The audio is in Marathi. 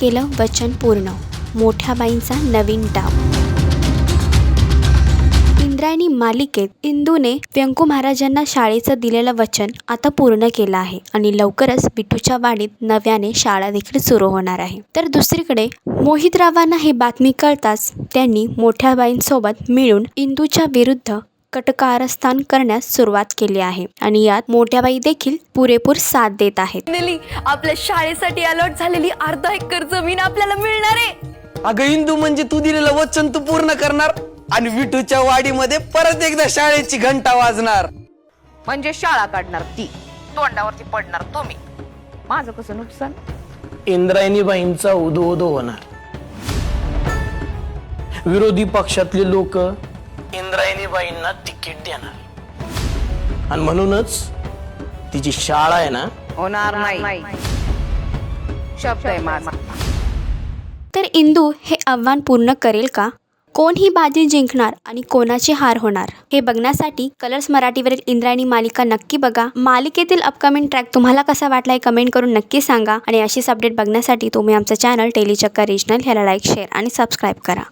केलं वचन पूर्ण. मोठ्या बाईंचा नवीन डाव. इंद्रायणी मालिकेत इंदूने व्यंकू महाराजांना शाळेचं दिलेलं वचन आता पूर्ण केलं आहे आणि लवकरच विठूच्या वाडीत नव्याने शाळा देखील सुरू होणार आहे. तर दुसरीकडे मोहितरावांना ही बातमी कळताच त्यांनी मोठ्या बाईंसोबत मिळून इंदूच्या विरुद्ध कटकारस्थान करण्यास सुरुवात केली आहे. आणि यात मोठ्याबाई देखील पुरेपूर साथ देत आहेत. आपल्या शाळेसाठी अलॉट झालेली अर्धा एकर जमीन आपल्याला मिळणार. आहे अगं इंदू म्हणजे तू दिलेलं वचन तू पूर्ण करणार आणि विठूच्या वाडीमध्ये परत एकदा शाळेची घंटा वाजणार. म्हणजे शाळा काढणार ती तोंडावरती पडणार तुम्ही. माझं कसं नुकसान? इंद्रायणीबाईंचा उदो उदो होणार. विरोधी पक्षातले लोक इंद्रायणीबाईंना तिकीट देणार. आणि म्हणूनच तिची शाळा आहे ना होणार नाही. शब्द आहे माझा. तर इंदू हे आव्हान पूर्ण करेल का? कोण ही बाजी जिंकणार आणि कोणाची हार होणार? हे बघण्यासाठी कलर्स मराठीवरील इंद्रायणी मालिका नक्की बघा. मालिकेतील अपकमिंग ट्रॅक तुम्हाला कसा वाटला हे कमेंट करून नक्की सांगा. आणि अशीच अपडेट बघण्यासाठी तुम्ही आमचं चॅनल टेलीचक्का रिजनल ह्याला लाईक शेअर आणि सबस्क्राईब करा.